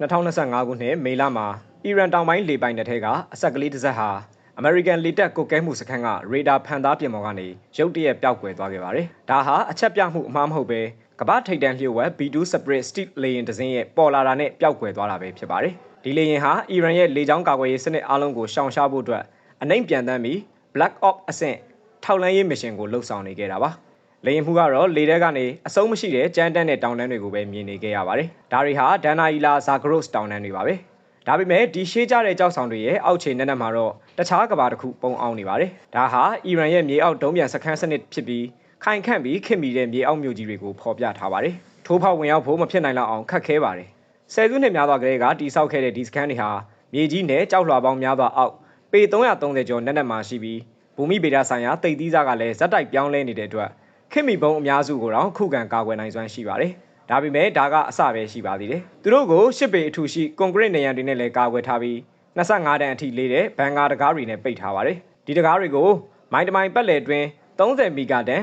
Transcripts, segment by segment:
2025ခုနှစ်မေလမှာအီရန်တောင်ပိုင်းလေပိုင်နယ်ထဲကအဆက်ကလေးတစ်စက်ဟာအမေရိကန်လေတပ်ကုတ်ကဲမှုစခန်းကရေဒါဖန်သားပြင်ပေါ်ကနေရုတ်တရက်ပျောက်ကွယ်သွားခဲ့ပါတယ်။ဒါဟာအချက်ပြမှုအမှားမဟုတ်ပဲကမ္ဘာထိပ်တန်းလျှို့ဝှက် B2 Spirit Steel လေယာဉ်တစ်စင်းရဲ့ပေါ်လာတာနဲ့ပျောက်ကွယ်သွားတာပဲဖြစ်ပါတယ်။ဒီလေယာဉ်ဟာအီရန်ရဲ့လေကြောင်းကာကွယ်ရေးစနစ်အလုံးကိုရှောင်ရှားဖို့အတွက်အနိုင်ပြန်တမ်းပြီး Black Ops အဆင့်ထောက်လန်းရေးမစ်ရှင်ကိုလှုပ်ဆောင်နေခဲ့တာပါ။ လေယာဉ်မှုကတော့လေထဲကနေအဆုံးမရှိတဲ့ကြမ်းတမ်းတဲ့တောင်တန်းတွေကိုပဲမြင်နေခဲ့ရပါတယ်။ဒါတွေဟာဒန်နာအီလာဇာဂရို့စ်တောင်တန်းတွေပါပဲ။ဒါပေမဲ့ဒီရှေးကြတဲ့ကြောက်ဆောင်တွေရဲ့အောက်ခြေနက်နက်မှာတော့တခြားကဘာတစ်ခုပုံအောင်နေပါတယ်။ဒါဟာအီရန်ရဲ့မြေအောက်ဒုံးပြန်စခန်းစနစ်ဖြစ်ပြီးခိုင်ခန့်ပြီးခင်မီတဲ့မြေအောက်မြို့ကြီးတွေကိုဖော်ပြထားပါတယ်။ထိုးဖောက်ဝင်ရောက်ဖို့မဖြစ်နိုင်လောက်အောင်ခက်ခဲပါတယ်။ဆယ်စုနှစ်များစွာကလေးကတိစောက်ခဲ့တဲ့ဒီစခန်းတွေဟာမြေကြီးနဲ့ကြောက်လွှာပေါင်းများစွာအောက်ပေ330ကျော်နက်နက်မှာရှိပြီးဘူမိဗေဒဆိုင်ရာတိတ်သီးစားကလည်းဇက်တိုက်ပြောင်းလဲနေတဲ့အတွက် ခင်မီဘုံအများစုကိုတော့ခုခံကာကွယ်နိုင်စွမ်းရှိပါတယ်။ဒါပေမဲ့ဒါကအစပဲရှိပါသေးတယ်။သူတို့ကိုရှစ်ပေအထူရှိကွန်ကရစ်နေရန်တွေနဲ့လည်းကာကွယ်ထားပြီး25တန်အထိလေးတဲ့ဘန်ကာတကားတွေနဲ့ပိတ်ထားပါတယ်။ဒီတကားတွေကိုမိုင်းတမိုင်ပတ်လည်တွင်30မီဂါတန်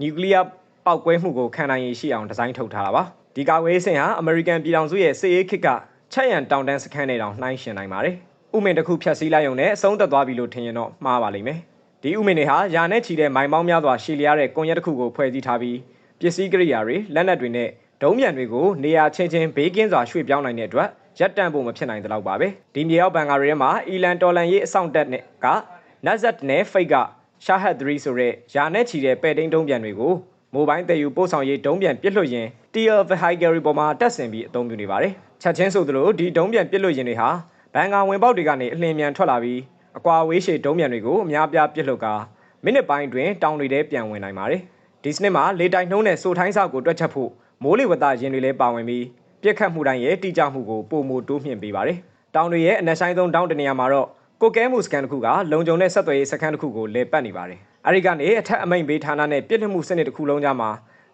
နျူကလ িয়ার ပောက်ကွဲမှုကိုခံနိုင်ရည်ရှိအောင်ဒီဇိုင်းထုတ်ထားတာပါ။ဒီကာကွယ်ရေးစင်ဟာအမေရိကန်ပြည်ထောင်စုရဲ့စစ်ရေးခစ်ကချက်ရန်တောင်တန်းစခန်းတွေတောင်နှိုင်းယှဉ်နိုင်ပါတယ်။ဥမင်တစ်ခုဖြတ်စည်းလိုက်ရုံနဲ့အဆုံးသက်သွားပြီလို့ထင်ရင်တော့မှားပါလိမ့်မယ်။ ဒီဥမင်တွေဟာယာနဲ့ချီတဲ့မိုင်ပေါင်းများစွာရှည်လျားတဲ့ကွန်ရက်တစ်ခုကိုဖွဲ့စည်းထားပြီးပစ္စည်းကိရိယာတွေလက်နက်တွေနဲ့ဒုံးမြန်တွေကိုနေရာချင်းချင်းဘေးကင်းစွာရွှေ့ပြောင်းနိုင်တဲ့အတွက်ရပ်တန့်ဖို့မဖြစ်နိုင်တဲ့လောက်ပါပဲဒီမြေအောက်ဘန်ကာတွေထဲမှာအီလန်တော်လန်ရေးအဆောင်တက်နဲ့ကနတ်ဇတ်နဲ့ဖိတ်ကရှာဟတ်3ဆိုတဲ့ယာနဲ့ချီတဲ့ပဲ့တိန်ဒုံးပြန်တွေကိုမိုဘိုင်းတည်ယူပို့ဆောင်ရေးဒုံးပြန်ပစ်လွှတ်ရင် Tier Vehicle ပေါ်မှာတက်ဆင်ပြီးအသုံးပြုနေပါတယ်ချက်ချင်းဆိုသလိုဒီဒုံးပြန်ပစ်လွှတ်ရင်တွေဟာဘန်ကာဝင်ပေါက်တွေကနေအလင်းမြန်ထွက်လာပြီး အကွာဝေးရှည်ဒုံးပြန်တွေကိုအများပြားပစ်လွှတ်ကာမိနစ်ပိုင်းတွင်တောင်တွေထဲပြန်ဝင်နိုင်ပါတယ်ဒီစနစ်မှာလေတိုင်နှုံးနဲ့စိုးထိုင်းဆောက်ကိုတွက်ချက်ဖို့မိုးလေဝသရင်တွေလည်းပါဝင်ပြီးပြက်ခတ်မှုတိုင်းရဲ့တိကျမှုကိုပုံမတိုးမြှင့်ပေးပါတယ်။တောင်တွေရဲ့အနက်ဆိုင်ဆုံးတောင်တနေရာမှာတော့ကိုကဲမှုစကန်တစ်ခုကလုံခြုံတဲ့ဆက်သွယ်ရေးစခန်းတစ်ခုကိုလေပတ်နေပါတယ်။အဲဒီကနေအထက်အမိန့်ပေးဌာနနဲ့ပြစ်လွှတ်မှုစနစ်တစ်ခုလုံးကြားမှာ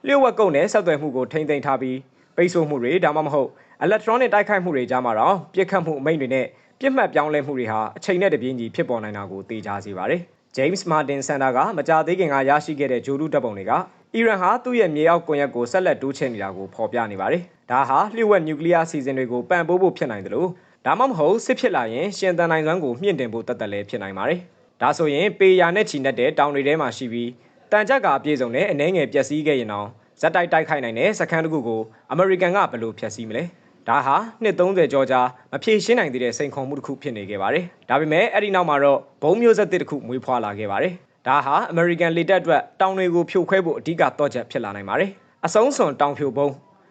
လျှို့ဝှက်ကုန်းနဲ့ဆက်သွယ်မှုကိုထိမ့်သိမ်းထားပြီးပိတ်ဆို့မှုတွေဒါမှမဟုတ် electronic တိုက်ခိုက်မှုတွေကြားမှာတော့ပြစ်ခတ်မှုအမိန့်တွေနဲ့ ပြစ်မှတ်ပြောင်းလဲမှုတွေဟာအချိန်နဲ့တပြေးညီဖြစ်ပေါ်နိုင်တာကိုသိကြစေပါတယ်။ James Martin Center ကမကြာသေးခင်ကရရှိခဲ့တဲ့ဂျိုဒူတပ်ပုံတွေကအီရန်ဟာသူ့ရဲ့မြေအောက်ကွန်ရက်ကိုဆက်လက်တိုးချဲ့နေတာကိုဖော်ပြနေပါတယ်။ဒါဟာလျှို့ဝှက်နျူကလ িয়ার စီစဉ်တွေကိုပံ့ပိုးဖို့ဖြစ်နိုင်တယ်လို့ဒါမှမဟုတ်စစ်ဖြစ်လာရင်ရှင်သန်နိုင်စွမ်းကိုမြင့်တင်ဖို့တတ်တယ်လည်းဖြစ်နိုင်ပါတယ်။ဒါဆိုရင်ပေယာနဲ့ချီနဲ့တဲ့တောင်တွေထဲမှာရှိပြီးတန်ကြပ်ကအပြည့်စုံနဲ့အနှဲငယ်ပျက်စီးခဲ့ရင်တော့ဇက်တိုက်တိုက်ခိုက်နိုင်တဲ့စခန်းတစ်ခုကိုအမေရိကန်ကဘယ်လိုဖျက်ဆီးမလဲ။ ဒါဟာနှစ်30ကျော်ကြာမဖြေရှင်းနိုင်သေးတဲ့စိန်ခေါ်မှုတစ်ခုဖြစ်နေခဲ့ပါတယ်။ဒါပေမဲ့အဲ့ဒီနောက်မှာတော့ဘုံမျိုးဆက်တစ်ခုမွေးဖွားလာခဲ့ပါတယ်။ဒါဟာအမေရိကန်လေတပ်အတွက်တောင်တွေကိုဖြိုခွဲဖို့အဓိကတော့ချက်ဖြစ်လာနိုင်ပါတယ်။အဆုံးစွန်တောင်ဖြိုဘုံ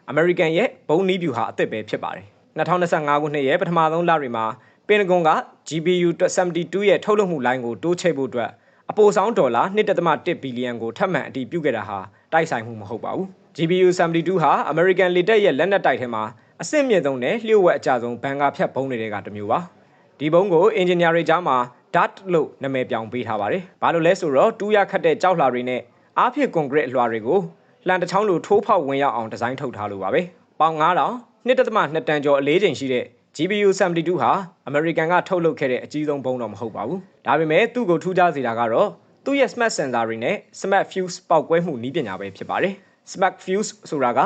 အမေရိကန်ရဲ့ဘုံနီးဗျူဟာအသစ်ပဲဖြစ်ပါတယ်။2025ခုနှစ်ရဲ့ပထမဆုံးလတွေမှာပင်တဂွန်က GPU 72ရဲ့ထုတ်လုပ်မှုလိုင်းကိုတိုးချဲ့ဖို့အတွက်အပိုဆောင်ဒေါ်လာ1.1ဘီလီယံကိုထပ်မံအတည်ပြုခဲ့တာဟာတိုက်ဆိုင်မှုမဟုတ်ပါဘူး။ GPU 72ဟာ American လေတပ်ရဲ့လက်နက်တိုက်ထဲမှာ အဆင့်မြင့်ဆုံးနဲ့လျှို့ဝှက်အကျဆုံးဘန်ကာဖြတ်ဘုံတွေကတစ်မျိုးပါ။ဒီဘုံကိုအင်ဂျင်နီယာတွေကြားမှာ DART လို့နာမည်ပြောင်းပေးထားပါတယ်။ဘာလို့လဲဆိုတော့တူးရခတ်တဲ့ကြောက်လွှာတွေနဲ့အားဖြစ်ကွန်ကရစ်အလွှာတွေကိုလှန်တစ်ချောင်းလိုထိုးဖောက်ဝင်ရောက်အောင်ဒီဇိုင်းထုတ်ထားလို့ပါပဲ။ပေါင်9000 1.2တန်ကျော်အလေးချိန်ရှိတဲ့ GPU 72ဟာအမေရိကန်ကထုတ်လုပ်ခဲ့တဲ့အကြီးဆုံးဘုံတော့မဟုတ်ပါဘူး။ဒါပေမဲ့သူ့ကိုထူးခြားစေတာကတော့သူ့ရဲ့ smart sensor တွေနဲ့ smart fuse ပေါက်ကွဲမှုနည်းပညာပဲဖြစ်ပါတယ်။ smart fuse ဆိုတာက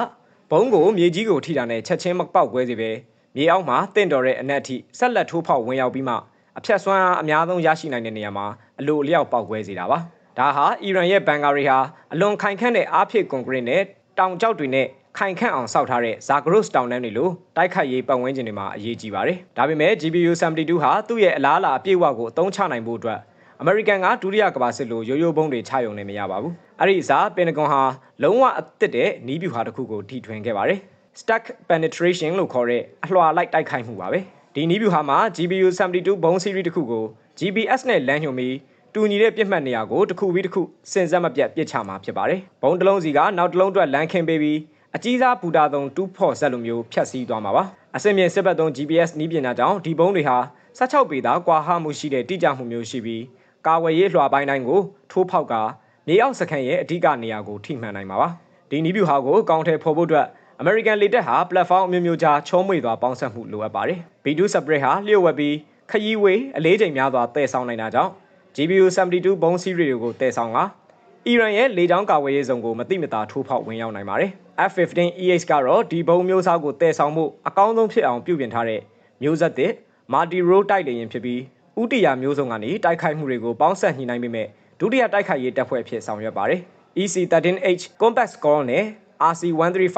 ဘုံကိုမြေကြီးကိုထိတာနဲ့ချက်ချင်းမပေါက်ကွဲစေပဲမြေအောက်မှာတင့်တော်တဲ့အနက်အထိဆက်လက်ထိုးဖောက်ဝင်ရောက်ပြီးမှအဖြတ်ဆွမ်းအားအများဆုံးရရှိနိုင်တဲ့နေရာမှာအလိုအလျောက်ပေါက်ကွဲစေတာပါ။ဒါဟာအီရန်ရဲ့ဘန်ကာတွေဟာအလွန်ခိုင်ခန့်တဲ့အားဖြည့်ကွန်ကရစ်နဲ့တောင်ကျောက်တွေနဲ့ခိုင်ခန့်အောင်စောက်ထားတဲ့ဇာဂရုစ်တောင်တန်းတွေလိုတိုက်ခိုက်ရေးပတ်ဝန်းကျင်တွေမှာအရေးကြီးပါတယ်။ဒါပေမဲ့ GPU 72ဟာသူ့ရဲ့အလားအလာအပြည့်အဝကိုအသုံးချနိုင်ဖို့အတွက် အမေရိကန်ကဒုတိယကမ္ဘာစစ်လိုရိုးရိုးဘုံတွေချရုံနဲ့မရပါဘူး။အဲ့ဒီအစားပင်တဂွန်ဟာလုံးဝအသစ်တဲ့နီးဗျူဟာတစ်ခုကိုထိထွင်ခဲ့ပါတယ်။ stack penetration လို့ခေါ်တဲ့အလွှာလိုက်တိုက်ခိုက်မှုပါပဲ။ဒီနီးဗျူဟာမှာ GPU 72ဘုံ series တစ်ခုကို GPS နဲ့လမ်းညွှန်ပြီးတူညီတဲ့ပြစ်မှတ်နေရာကိုတစ်ခုပြီးတစ်ခုစင်စက်မပြတ်ပစ်ချမှာဖြစ်ပါတယ်။ဘုံတစ်လုံးစီကနောက်တစ်လုံးအတွက်လမ်းခင်းပေးပြီးအကြီးစားဘူတာသုံးတူးဖော့ဆက်လိုမျိုးဖြတ်စည်းသွားမှာပါအစင်မြင့်စစ်ဘက်သုံး GPS နီးပညာကြောင့်ဒီဘုံတွေဟာ16ပေသာကွာဟမှုရှိတဲ့တိကျမှုမျိုးရှိပြီး ကာဝယ်ရေးလွှာပိုင်းတိုင်းကိုထိုးဖောက်ကမြေအောက်စခန်းရဲ့အဓိကနေရာကိုထိမှန်နိုင်မှာပါဒီနီးဗျူဟာကိုအကောင့်ထဲဖော်ဖို့အတွက် American လေတပ်ဟာ platform အမျိုးမျိုးကြားချုံးမွေသွားပေါင်းစပ်မှုလိုအပ်ပါတယ် B2 separate ဟာလျှို့ဝှက်ပြီးခရီးဝေးအလေးချိန်များစွာတည်ဆောင်နိုင်တာကြောင့် GPU 72ဘုံ series တွေကိုတည်ဆောင်ကအီရန်ရဲ့လေကြောင်းကာဝေးရေးဇုံကိုမတိမတာထိုးဖောက်ဝင်ရောက်နိုင်ပါတယ်။ F-15 EH ကတော့ဒီဘုံမျိုးစားကိုတည်ဆောင်မှုအကောင်းဆုံးဖြစ်အောင်ပြုပြင်ထားတဲ့မျိုးဆက်သစ်မာတီရိုတိုက်လေရင်ဖြစ်ပြီး ဥတီယာမျိုးစုံကနေတိုက်ခိုက်မှုတွေကိုပေါင်းစပ်ညှိနှိုင်းပေးမဲ့ဒုတိယတိုက်ခိုက်ရေးတပ်ဖွဲ့ဖြစ်ဆောင်ရွက်ပါတယ်။ EC-13H Compact Squadron နဲ့ RC-135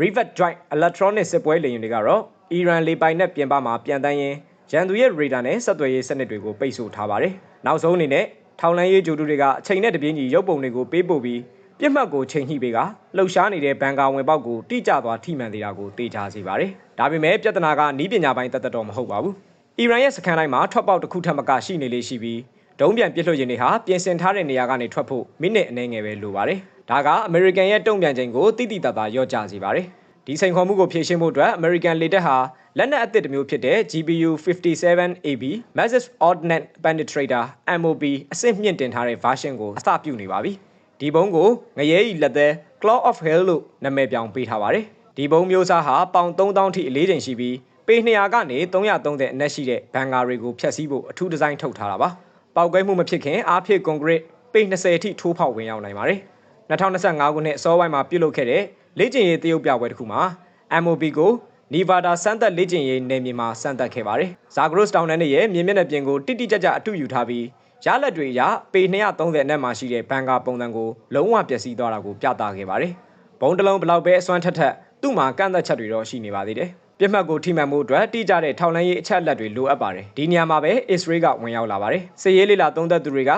Rivet Joint Electronic စစ်ပွဲလေယာဉ်တွေကတော့အီရန်လေပိုင်နက်ပြင်ပမှာပြန်တန်းရင်ရန်သူရဲ့ရေဒါနဲ့ဆက်သွယ်ရေးစနစ်တွေကိုပိတ်ဆို့ထားပါတယ်။နောက်ဆုံးအနေနဲ့ထောင်လန်းရေးဂျိုတူတွေကအချိန်နဲ့တပြေးညီရုပ်ပုံတွေကိုပေးပို့ပြီးပြစ်မှတ်ကိုချိန်ညှိပေးကလှုပ်ရှားနေတဲ့ဘန်ကာဝင်ပေါက်ကိုတိကျသွားထိမှန်သေးတာကိုတေချာစေပါတယ်။ဒါပေမဲ့ပြဿနာကနီးပညာပိုင်းတသက်တော့မဟုတ်ပါဘူး။ အီရန်ရဲ့စခန်းတိုင်းမှာထွက်ပေါက်တစ်ခုထပ်မကရှိနေလေရှိပြီးဒုံးပြန်ပစ်လွှတ်ရင်တွေဟာပြင်ဆင်ထားတဲ့နေရာကနေထွက်ဖို့မိနစ်အနည်းငယ်ပဲလိုပါတယ်။ဒါကအမေရိကန်ရဲ့တုံ့ပြန်ချိန်ကိုတိတိတတ်တာရော့ကျစေပါတယ်။ဒီစိန်ခေါ်မှုကိုဖြေရှင်းဖို့အတွက်အမေရိကန်လေတပ်ဟာလက်နက်အသစ်တစ်မျိုးဖြစ်တဲ့ GPU 57AB Massive Ordnance Penetrator MOP အဆင့်မြင့်တင်ထားတဲ့ version ကိုအစပြုနေပါပြီ။ဒီဘုံကိုငရဲဤလက်သက် Claw of Hell လို့နာမည်ပြောင်းပေးထားပါတယ်။ဒီဘုံမျိုးစားဟာပေါင်3000ထိအလေးချိန်ရှိပြီး ပေ200ကနေ330အနက်ရှိတဲ့ဘန်ကာတွေကိုဖျက်ဆီးဖို့အထူးဒီဇိုင်းထုတ်ထားတာပါ။ပောက်ကွဲမှုမဖြစ်ခင်အားဖြည့်ကွန်ကရစ်ပေ20အထိထိုးဖောက်ဝင်ရောက်နိုင်ပါတယ်။2025ခုနှစ်အစောပိုင်းမှာပြုလုပ်ခဲ့တဲ့လေ့ကျင့်ရေးတရုတ်ပြပွဲတစ်ခုမှာ MOB ကိုနီဗာဒါစမ်းသက်လေ့ကျင့်ရေးနယ်မြေမှာစမ်းသပ်ခဲ့ပါတယ်။ဇာဂရုစ်တောင်တန်းရဲ့မြင်းမျက်နှာပြင်ကိုတိတိကျကျအတူယူထားပြီးရလက်တွေအရပေ230အနက်မှာရှိတဲ့ဘန်ကာပုံစံကိုလုံးဝပျက်စီးသွားတာကိုပြသခဲ့ပါတယ်။ဘုံတစ်လုံးဘလောက်ပဲအစွမ်းထက်ထက်သူ့မှာကန့်သက်ချက်တွေတော့ရှိနေပါသေးတယ်။ ပြစ်မှတ်ကိုထိမှန်မှုအတွက်တိကျတဲ့ထောက်လှမ်းရေးအချက်အလက်တွေလိုအပ်ပါတယ်။ဒီနေရာမှာပဲအစ္စရေးကဝင်ရောက်လာပါတယ်။စစ်ရေးလေးလာသုံးသက်သူတွေက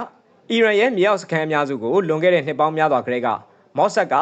အီရန်ရဲ့မြေအောက်စခန်းအများစုကိုလွန်ခဲ့တဲ့နှစ်ပေါင်းများစွာကတည်းကမော့ဆက်က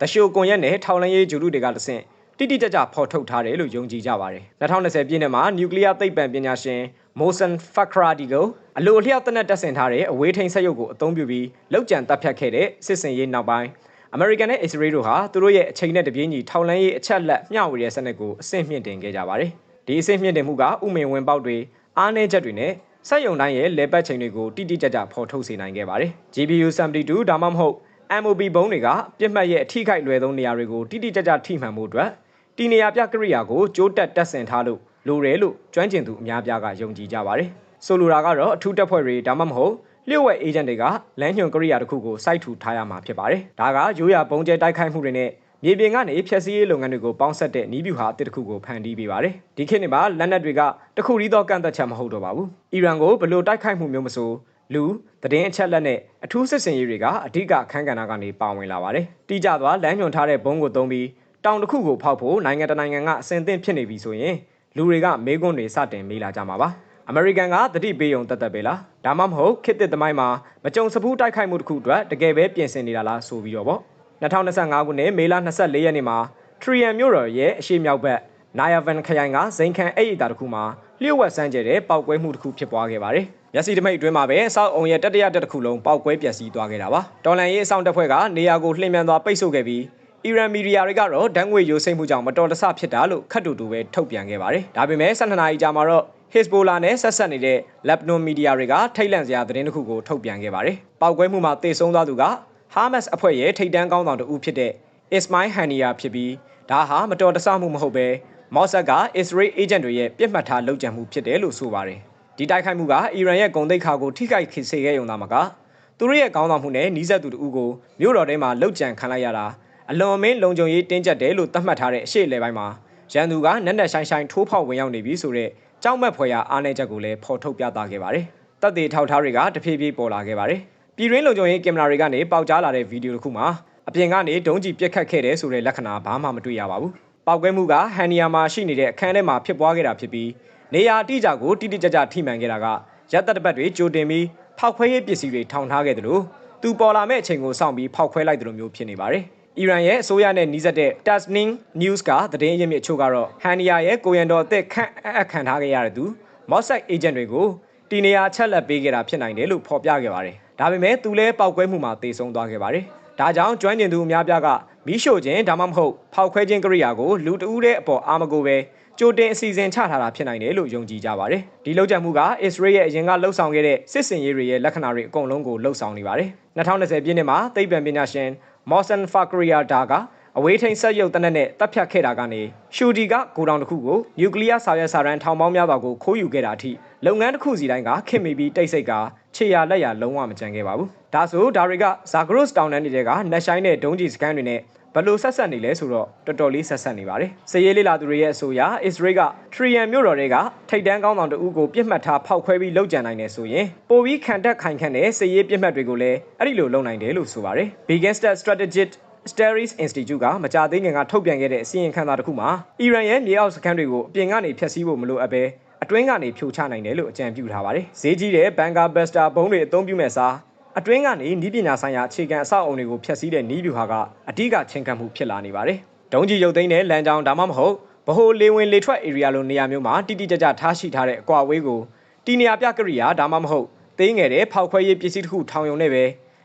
တရှိုကွန်ရက်နဲ့ထောက်လှမ်းရေးဂျူလူတွေကတဆင့်တိတိကျကျဖော်ထုတ်ထားတယ်လို့ယုံကြည်ကြပါတယ်2020ပြည့်နှစ်မှာနျူကလ িয়ার သိပ္ပံပညာရှင်မိုဆန်ဖခရာဒီကိုအလိုအလျောက်တနက်တက်ဆင်ထားတဲ့အဝေးထိန်ဆက်ရုပ်ကိုအသုံးပြုပြီးလောက်ကျန်တပ်ဖြတ်ခဲ့တဲ့စစ်စင်ရေးနောက်ပိုင်း အမေရိကန်နဲ့အစ္စရေးတို့ဟာသူတို့ရဲ့အချိန်နဲ့တပြေးညီထောက်လန်းရေးအချက်လက်မျှဝေတဲ့စနစ်ကိုအဆင့်မြင့်တင်ခဲ့ကြပါတယ်ဒီအဆင့်မြင့်တင်မှုကဥမင်ဝင်ပေါက်တွေအားနည်းချက်တွေနဲ့စက်ယုံတိုင်းရဲ့လေပတ်ချိန်တွေကိုတိတိကျကျဖော်ထုတ်စေနိုင်ခဲ့ပါတယ် GPU 72ဒါမှမဟုတ် MOB ဘုံတွေကပြစ်မှတ်ရဲ့အထိခိုက်လွယ်သုံးနေရာတွေကိုတိတိကျကျထိမှန်မှုအတွက်တီနေရာပြကရိယာကိုကြိုးတက်တက်ဆင်ထားလို့လိုတယ်လို့ကျွမ်းကျင်သူအများပြားကယုံကြည်ကြပါတယ်။ဆိုလိုတာကတော့အထူးတပ်ဖွဲ့တွေဒါမှမဟုတ် လျှို့ဝှက်အေဂျင့်တွေကလမ်းညွှန်ကရိယာတစ်ခုကိုစိုက်ထူထားရမှာဖြစ်ပါတယ်။ဒါကရိုးရာပုံကျဲတိုက်ခိုက်မှုတွေနဲ့မြေပြင်ကနေဖျက်ဆီးရေးလုပ်ငန်းတွေကိုပေါင်းစပ်တဲ့နီးဗျူဟာအသစ်တစ်ခုကိုဖန်တီးပေးပါတယ်။ဒီခေတ်နဲ့မှာလက်နက်တွေကတခုတည်းသောကန့်သက်ချက်မဟုတ်တော့ပါဘူး။အီရန်ကိုဘလို့တိုက်ခိုက်မှုမျိုးမဆိုလူသတင်းအချက်လက်နဲ့အထူးစစ်စင်ရေးတွေကအဓိကအခန်းကဏ္ဍကနေပါဝင်လာပါတယ်။တိကျသွားလမ်းညွှန်ထားတဲ့ဘုံကိုသုံးပြီးတောင်တစ်ခုကိုဖောက်ဖို့နိုင်ငံတနိုင်ငံကအဆင်သင့်ဖြစ်နေပြီဆိုရင်လူတွေကမေးခွန်းတွေစတင်မေးလာကြမှာပါ အမေရိကန်ကတတိပေးုံတက်တက်ပဲလားဒါမှမဟုတ်ခေတ်သစ်သမိုင်းမှာမကြုံစဘူးတိုက်ခိုက်မှုတစ်ခုအတွက်တကယ်ပဲပြင်ဆင်နေတာလားဆိုပြီးတော့ပေါ့2025ခုနှစ်မေလ24ရက်နေ့မှာထရီယန်မြို့တော်ရဲ့အရှိမြောက်ဘက်နိုင်ယာဗန်ခရိုင်ကဇိန်ခန်အိတ်အတာတစ်ခုမှာလျှို့ဝှက်ဆန်းကျဲတဲ့ပောက်ကွဲမှုတစ်ခုဖြစ်ပွားခဲ့ပါတယ်။မျက်စိတမိတ်အတွင်းမှာပဲစောက်အုံရဲ့တတိယတက်တစ်ခုလုံးပောက်ကွဲပျက်စီးသွားခဲ့တာပါ။တော်လန်ရေးအဆောင်တပ်ဖွဲ့ကနေရာကိုလှည့်မြန်သွားပိတ်ဆို့ခဲ့ပြီးအီရန်မီဒီယာတွေကတော့ဒဏ်ငွေရိုးစိမ့်မှုကြောင့်မတော်တဆဖြစ်တာလို့ခတ်တူတူပဲထုတ်ပြန်ခဲ့ပါတယ်။ဒါပေမဲ့12နာရီကြာမှာတော့ Hezbollah နဲ့ဆက်ဆက်နေတဲ့ Lebanon မီဒီယာတွေကထိတ်လန့်စရာသတင်းတစ်ခုကိုထုတ်ပြန်ခဲ့ပါတယ်။ပောက်ကွဲမှုမှာတေဆုံးသွားသူက Hamas အဖွဲ့ရဲ့ထိပ်တန်းကောင်းဆောင်တဦးဖြစ်တဲ့ Ismail Haniya ဖြစ်ပြီးဒါဟာမတော်တဆမှုမဟုတ်ပဲမော့ဆက်က Israel agent တွေရဲ့ပြစ်မှတ်ထားလုပ်ကြံမှုဖြစ်တယ်လို့ဆိုပါတယ်။ဒီတိုက်ခိုက်မှုကအီရန်ရဲ့ဂုံတိတ်ခါကိုထိခိုက်ခေစေခဲ့ရုံသာမကသူတို့ရဲ့ကောင်းဆောင်မှုနဲ့နှီးစပ်သူတို့ကိုမြို့တော်ထဲမှာလှုပ်ကြံခံလိုက်ရတာအလွန်အမင်းလုံခြုံရေးတင်းကျပ်တယ်လို့သတ်မှတ်ထားတဲ့အရှိလေပိုင်းမှာရန်သူကနက်နက်ရှိုင်းရှိုင်းထိုးဖောက်ဝင်ရောက်နေပြီဆိုတော့ ကြောက်မက်ဖွယ်ရာအားနည်းချက်ကိုလည်းဖော်ထုတ်ပြသခဲ့ပါတယ်။တပ်တွေထောက်ထားတွေကတဖြည်းဖြည်းပေါ်လာခဲ့ပါတယ်။ပြည်ရင်းလုံခြုံရေးကင်မရာတွေကနေပေါက်ကြားလာတဲ့ဗီဒီယိုတစ်ခုမှာအပြင်ကနေဒုံးကျည်ပြစ်ခတ်ခဲ့တဲ့ဆိုတဲ့လက္ခဏာဘာမှမတွေ့ရပါဘူး။ပောက်ကွဲမှုကဟန်နီယာမှာရှိနေတဲ့အခန်းထဲမှာဖြစ်ပွားခဲ့တာဖြစ်ပြီးနေရာအတိအကျကိုတိတိကျကျထိမှန်ခဲ့တာကရက်သက်တပတ်တွေကြိုတင်ပြီးဖောက်ခွဲရေးပစ္စည်းတွေထောင်ထားခဲ့တယ်လို့သူပေါ်လာမဲ့အချိန်ကိုစောင့်ပြီးဖောက်ခွဲလိုက်တယ်လို့မျိုးဖြစ်နေပါတယ်။ အီရန်ရဲ့အစိုးရနဲ့နှီးစပ်တဲ့ Tasnim News ကသတင်းရင်းမြစ်အချို့ကတော့ဟန်နီယာရဲ့ကိုရန်တော်အသက်ခန့်အပ်ခံထားခဲ့ရတဲ့သူ Mossad agent တွေကိုတီနေယာချက်လက်ပေးခဲ့တာဖြစ်နိုင်တယ်လို့ဖော်ပြခဲ့ပါတယ်။ဒါပေမဲ့သူလည်းပောက်ကွဲမှုမှာတေဆုံးသွားခဲ့ပါတယ်။ဒါကြောင့်ကျွမ်းကျင်သူအများပြားကမီးရှို့ခြင်းဒါမှမဟုတ်ဖောက်ခွဲခြင်းကိရိယာကိုလူတဦးတဲ့အပေါ်အာမကိုပဲကြိုတင်အစီအစဉ်ချထားတာဖြစ်နိုင်တယ်လို့ယုံကြည်ကြပါတယ်။ဒီလောက်ကျမှုကအစ္စရေးရဲ့အရင်ကလှုပ်ဆောင်ခဲ့တဲ့စစ်စင်ရေးတွေရဲ့လက္ခဏာတွေအကုန်လုံးကိုလှုပ်ဆောင်နေပါတယ်။2020ပြည့်နှစ်မှာသိပ္ပံပညာရှင် မော်ဆန်ဖာကရီယာဒါကအဝေးထိန်ဆက်ရုပ်တနက်နဲ့တပ်ဖြတ်ခဲ့တာကနေရှူဒီကဂိုဒေါင်တစ်ခုကိုနျူကလ িয়ার စာရွက်စာတမ်းထောင်ပေါင်းများစွာကိုခိုးယူခဲ့တာအထိလုပ်ငန်းတစ်ခုစီတိုင်းကခင်မိပြီးတိတ်ဆိတ်ကခြေရလက်ရလုံးဝမကြံခဲ့ပါဘူးဒါဆိုဒါတွေကဇာဂရုစ်တောင်တန်းတွေကနက်ရှိုင်းတဲ့ဒုံးကျည်စခန်းတွေနဲ့ ဘယ်လို့ဆက်ဆက်နေလဲဆိုတော့တော်တော်လေးဆက်ဆက်နေပါတယ်။စည်ရေးလေးလာသူတွေရဲ့အဆိုအရအစ္စရေးကထရီယန်မြို့တော်တွေကထိတ်တန်းကောင်းဆောင်တအုပ်ကိုပြစ်မှတ်ထားဖောက်ခွဲပြီးလှုပ်ကြံနိုင်တယ်ဆိုရင်ပိုပြီးခံတက်ခိုင်ခန့်တဲ့စည်ရေးပြစ်မှတ်တွေကိုလည်းအဲ့ဒီလိုလုပ်နိုင်တယ်လို့ဆိုပါတယ်။ Biggest Strategic Steris Institute ကမကြသေးခင်ကထုတ်ပြန်ခဲ့တဲ့အစီရင်ခံစာတစ်ခုမှာအီရန်ရဲ့မြေအောက်စခန်းတွေကိုအပြင်ကနေဖျက်ဆီးဖို့မလိုအပ်ဘဲအတွင်းကနေဖြိုချနိုင်တယ်လို့အကြံပြုထားပါတယ်။ဈေးကြီးတဲ့ Banga Buster ဘုံတွေအသုံးပြုမဲ့စား အတွင်းကနေဤပညာဆိုင်ရာအခြေခံအဆောက်အအုံတွေကိုဖျက်ဆီးတဲ့နီးဗျူဟာကအဓိကချင်းကပ်မှုဖြစ်လာနေပါတယ်။ဒုံးကြီးရုပ်သိမ်းတဲ့လမ်းကြောင်းဒါမှမဟုတ်ဗဟိုလေဝင်လေထွက် area လိုနေရာမျိုးမှာတိတိကျကျထားရှိထားတဲ့အကွာအဝေးကိုတီနေရာပြကရိယာဒါမှမဟုတ်သေးငယ်တဲ့ဖောက်ခွဲရေးပစ္စည်းတစ်ခုထောင်ယုံနဲ့ပဲ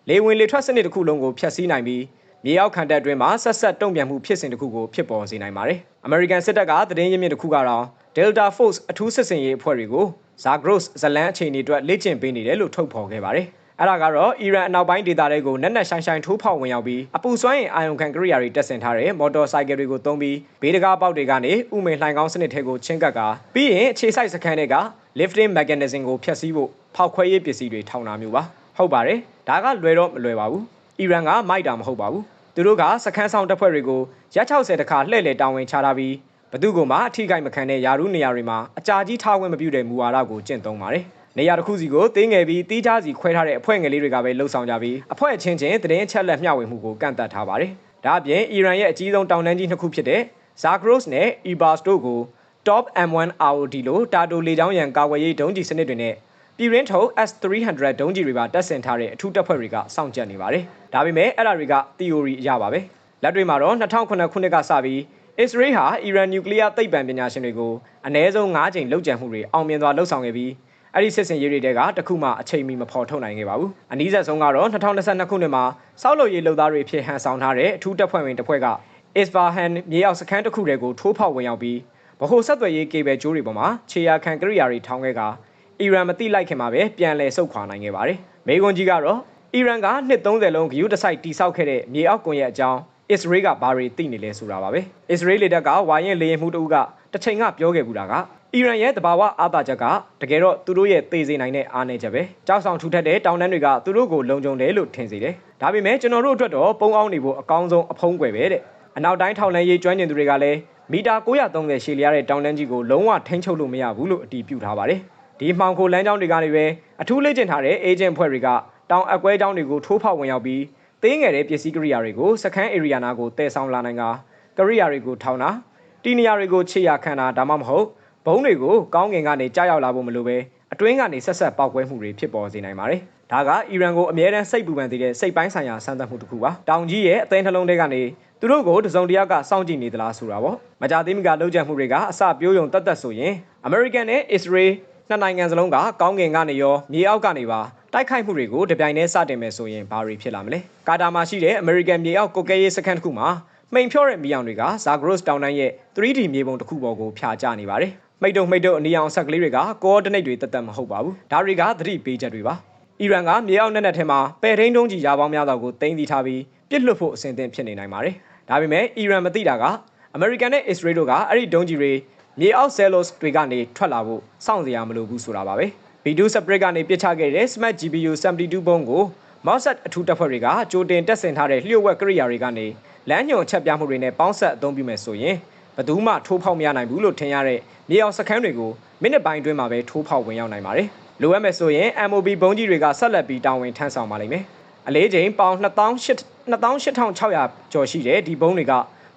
လေဝင်လေထွက်စနစ်တစ်ခုလုံးကိုဖျက်ဆီးနိုင်ပြီးမြေအောက်ခံတပ်အတွင်းမှာဆက်ဆက်တုံ့ပြန်မှုဖြစ်စဉ်တစ်ခုကိုဖြစ်ပေါ်စေနိုင်ပါတယ်။ American စစ်တပ်ကသတင်းရင်းမြစ်တစ်ခုကတော့ Delta Force အထူးစစ်စင်ရေးအဖွဲ့တွေကို Zagros ဇလန်းအခြေအနေအတွက်လေ့ကျင့်ပေးနေတယ်လို့ထုတ်ဖော်ခဲ့ပါတယ်။ အဲ့ဒါကတော့အီရန်အနောက်ပိုင်းဒေသတွေကိုနက်နက်ရှိုင်းရှိုင်းထိုးဖောက်ဝင်ရောက်ပြီးအပူစွမ်းရင်အာယုံခံကရိယာတွေတက်ဆင်ထားတဲ့မော်တော်ဆိုင်ကယ်တွေကိုသုံးပြီးဘေးတကားပေါက်တွေကနေဥမင်လှိုင်ကောင်းစနစ်တွေကိုချင်းကပ်ကာပြီးရင်အခြေစိုက်စခန်းတွေက lifting mechanism ကိုဖျက်ဆီးဖို့ဖောက်ခွဲရေးပစ္စည်းတွေထောင်တာမျိုးပါဟုတ်ပါတယ်ဒါကလွယ်တော့မလွယ်ပါဘူးအီရန်ကမိုက်တာမဟုတ်ပါဘူးသူတို့ကစခန်းဆောင်တပ်ဖွဲ့တွေကိုရက်60တခါလှည့်လည်တောင်းဝင်ချထားပြီးဘသူကမှအထိကိမခံတဲ့ယာရုနေရာတွေမှာအကြာကြီးထားဝင်မပြုတဲ့မူဝါဒကိုကျင့်သုံးပါတယ် နေရာတစ်ခုစီကိုတင်းငယ်ပြီးတီးခြားစီခွဲထားတဲ့အဖွဲ့ငယ်လေးတွေကပဲလှုပ်ဆောင်ကြပြီးအဖွဲ့ချင်းချင်းသတင်းချက်လက်မျှဝေမှုကိုကန့်သတ်ထားပါတယ်။ဒါအပြင်အီရန်ရဲ့အကြီးဆုံးတောင်တန်းကြီးနှစ်ခုဖြစ်တဲ့ Zagros နဲ့ Ibars တို့ကို Top M1 ROD လို့တာတိုလေကြောင်းရန်ကာကွယ်ရေးဒုံးကျည်စနစ်တွေနဲ့ပြည်ရင်းထုတ် S300 ဒုံးကျည်တွေပါတပ်ဆင်ထားတဲ့အထူးတပ်ဖွဲ့တွေကစောင့်ကြပ်နေပါတယ်။ဒါပေမဲ့အဲ့ဒါတွေက theory အရပါပဲ။လက်တွေ့မှာတော့2009ခုနှစ်ကစပြီးအစ္စရေးဟာအီရန်နျူကလ িয়ার သိပ္ပံပညာရှင်တွေကိုအ ਨੇ ဆုံး၅ချိန်လှုပ်ကြံမှုတွေအောင်မြင်စွာလှုပ်ဆောင်ခဲ့ပြီး အဲ့ဒီစစ်စင်ရေးတွေကတခုမှအချိန်မီမဖော်ထုတ်နိုင်ခဲ့ပါဘူး။အနည်းဆက်ဆုံးကတော့2022ခုနှစ်မှာစောက်လုပ်ရေးလုပ်သားတွေဖြစ်ဟန်ဆောင်ထားတဲ့အထူးတပ်ဖွဲ့ဝင်တစ်ဖွဲ့က Isfahan မြေအောက်စခန်းတစ်ခုတည်းကိုထိုးဖောက်ဝင်ရောက်ပြီးဗဟိုဆက်သွယ်ရေးကေဘယ်ကျိုးတွေပေါ်မှာခြေရာခံကရိယာတွေထောင်းခဲ့ကအီရန်မတိလိုက်ခင်မှာပဲပြန်လည်ဆုတ်ခွာနိုင်ခဲ့ပါတယ်။မေကွန်ကြီးကတော့အီရန်ကနှစ်30လုံးဂယုတစိုက်တိစောက်ခဲ့တဲ့မြေအောက်ကွန်ရဲ့အကြောင်းအစ္စရေးကဘာတွေသိနေလဲဆိုတာပါပဲ။အစ္စရေးလေတပ်ကဝိုင်းရင်လေရင်မှုတူကတစ်ချိန်ကပြောခဲ့ဘူးတာက အီရန်ရဲ့တဘာဝအားသာချက်ကတကယ်တော့သူတို့ရဲ့သေစေနိုင်တဲ့အားနည်းချက်ပဲ။ကြောက်ဆောင်ထူထပ်တဲ့တောင်တန်းတွေကသူတို့ကိုလုံခြုံတယ်လို့ထင်စေတယ်။ဒါပေမဲ့ကျွန်တော်တို့အတွက်တော့ပုံအောင်နေဖို့အကောင်းဆုံးအဖုံးကွယ်ပဲတဲ့။အနောက်တိုင်းထောင်လန်းရေးကျွမ်းကျင်သူတွေကလည်းမီတာ930ရှည်လျားတဲ့တောင်တန်းကြီးကိုလုံးဝထိန်းချုပ်လို့မရဘူးလို့အတည်ပြုထားပါတယ်။ဒီမှောင်ခိုလမ်းကြောင်းတွေကနေပဲအထူးလေ့ကျင့်ထားတဲ့အေဂျင့်ဖွဲ့တွေကတောင်အကွဲကြောင်းတွေကိုထိုးဖောက်ဝင်ရောက်ပြီးသေးငယ်တဲ့ပစ္စည်းကရိယာတွေကိုစခန်းဧရိယာနာကိုတည်ဆောင်လာနိုင်ကကရိယာတွေကိုထောင်းတာတီနေယာတွေကိုခြေရာခံတာဒါမှမဟုတ် ဘုံတွေကိုကောင်းကင်ကနေကြားရောက်လာဖို့မလိုပဲအတွင်းကနေဆက်ဆက်ပောက်ကွဲမှုတွေဖြစ်ပေါ်စေနိုင်ပါတယ်။ဒါကအီရန်ကိုအမြဲတမ်းစိတ်ပူပန်စေတဲ့စိတ်ပိုင်းဆိုင်ရာစမ်းသပ်မှုတစ်ခုပါ။တောင်ကြီးရဲ့အသိနှလုံးထဲကနေသူတို့ကိုတစုံတယောက်ကစောင့်ကြည့်နေသလားဆိုတာပေါ့။မကြသေးမီကလှုပ်ကြံမှုတွေကအစပြိုးယုံတတ်တတ်ဆိုရင် American နဲ့ Israel နှစ်နိုင်ငံစလုံးကကောင်းကင်ကနေရောမြေအောက်ကနေပါတိုက်ခိုက်မှုတွေကိုတပြိုင်တည်းစတင်မယ်ဆိုရင်ဘာတွေဖြစ်လာမလဲ။ကာတာမှာရှိတဲ့ American မြေအောက်ကိုကဲရေးစခန်းတစ်ခုမှာမိန်ဖြော့တဲ့မီးအောင်တွေက Zagros တောင်တန်းရဲ့ 3D မြေပုံတစ်ခုပေါ်ကိုဖြာကျနေပါတယ်။ မိတ်တုံမိတ်တုံအနီအောင်ဆက်ကလေးတွေက coordinate တွေတသက်မဟုတ်ပါဘူး။ဒါတွေကသတိပေးချက်တွေပါ။အီရန်ကမြေအောက်နဲ့နဲ့ထဲမှာပဲ့ထိန်တုံးကြီးရာပေါင်းများစွာကိုတင်စီထားပြီးပြစ်လွတ်ဖို့အဆင်သင့်ဖြစ်နေနိုင်ပါတယ်။ဒါပေမဲ့အီရန်မသိတာကအမေရိကန်နဲ့အစ္စရေးတို့ကအဲ့ဒီဒုံးကြီးတွေမြေအောက်ဆဲလော့စ်တွေကနေထွက်လာဖို့စောင့်စရာမလိုဘူးဆိုတာပါပဲ။ B2 Sprit ကနေပစ်ချခဲ့တဲ့ Smart GPU 72ဘုံကို Mossad အထူးတပ်ဖွဲ့တွေကကြိုတင်တက်ဆင်ထားတဲ့လျှို့ဝှက်ကိရိယာတွေကနေလမ်းညွန်ချက်ပြမှုတွေနဲ့ပေါင်းဆက်အသုံးပြုမယ်ဆိုရင် ဘယ်သူမှထိုးဖောက်မရနိုင်ဘူးလို့ထင်ရတဲ့မြေအောင်စခန်းတွေကိုမိနစ်ပိုင်းအတွင်းမှာပဲထိုးဖောက်ဝင်ရောက်နိုင်ပါတယ်။လိုအပ်မယ်ဆိုရင် MOB ဘုံကြီးတွေကဆက်လက်ပြီးတာဝန်ထမ်းဆောင်ပါလိမ့်မယ်။အလေးချိန်ပေါင်2800ကျော်ရှိတဲ့ဒီဘုံတွေက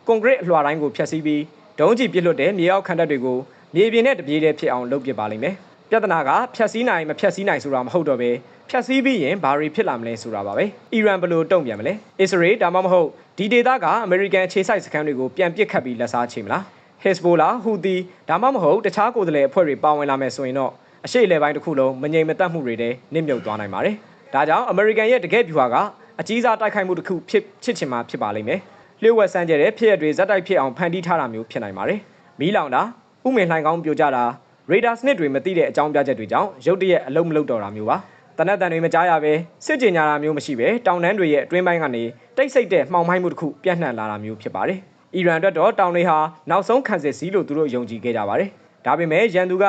ကွန်ကရစ်အလွှာတိုင်းကိုဖျက်ဆီးပြီးဒုံးကျည်ပစ်လွတ်တဲ့မြေအောက်ခံတပ်တွေကိုမြေပြင်နဲ့တပြေးတည်းဖြစ်အောင်လုပ်ပစ်ပါလိမ့်မယ်။ပြဿနာကဖျက်ဆီးနိုင်မဖျက်ဆီးနိုင်ဆိုတာမဟုတ်တော့ပဲ ဖျက်ဆီးပြီးရင်ဘာတွေဖြစ်လာမလဲဆိုတာပါပဲ။အီရန်ဘယ်လိုတုံ့ပြန်မလဲ။အစ္စရေးဒါမှမဟုတ်ဒီဒေသကအမေရိကန်ခြေစိုက်စခန်းတွေကိုပြန်ပစ်ခတ်ပြီးလက်စားချေမလား။ Hezbollah, Houthi ဒါမှမဟုတ်တခြားကိုယ်စားလှယ်အဖွဲ့တွေပါဝင်လာမယ်ဆိုရင်တော့အရှိအလဲပိုင်းတစ်ခုလုံးမငြိမ်မသက်မှုတွေနဲ့နစ်မြုပ်သွားနိုင်ပါတယ်။ဒါကြောင့်အမေရိကန်ရဲ့တကယ့်ဗျူဟာကအကြီးစားတိုက်ခိုက်မှုတစ်ခုဖြစ်ချစ်ချင်မှဖြစ်ပါလိမ့်မယ်။လျှို့ဝှက်စမ်းကြတဲ့ဖြစ်ရတွေဇက်တိုက်ဖြစ်အောင်ဖန်တီးထားတာမျိုးဖြစ်နိုင်ပါတယ်။မီးလောင်တာဥမင်လှိုင်ကောင်းပြိုကျတာရေဒါစနစ်တွေမသိတဲ့အကြောင်းပြချက်တွေကြောင့်ရုတ်တရက်အလုံးမလုံးတော့တာမျိုးပါ။ တနက်တန်တွေမကြားရပဲစစ်ကြင်ညာတာမျိုးမရှိပဲတောင်တန်းတွေရဲ့အတွင်းပိုင်းကနေတိတ်ဆိတ်တဲ့မှောင်မိုင်းမှုတစ်ခုပြန့်နှံ့လာတာမျိုးဖြစ်ပါတယ်။အီရန်အတွက်တော့တောင်တွေဟာနောက်ဆုံးခံစစ်စည်းလို့သူတို့ယုံကြည်ခဲ့ကြပါတယ်။ဒါပေမဲ့ရန်သူက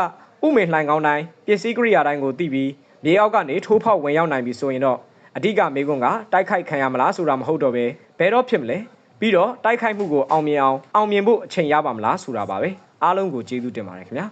ဥမင်လှိုင်ကောင်းတိုင်းပစ္စည်းကိရိယာတိုင်းကိုသိပြီးမြေအောက်ကနေထိုးဖောက်ဝင်ရောက်နိုင်ပြီဆိုရင်တော့အဓိကမေးခွန်းကတိုက်ခိုက်ခံရမလားဆိုတာမဟုတ်တော့ပဲဘယ်တော့ဖြစ်မလဲပြီးတော့တိုက်ခိုက်မှုကိုအောင်မြင်အောင်အောင်မြင်ဖို့အချိန်ရပါမလားဆိုတာပါပဲအားလုံးကိုကျေးဇူးတင်ပါတယ်ခင်ဗျာ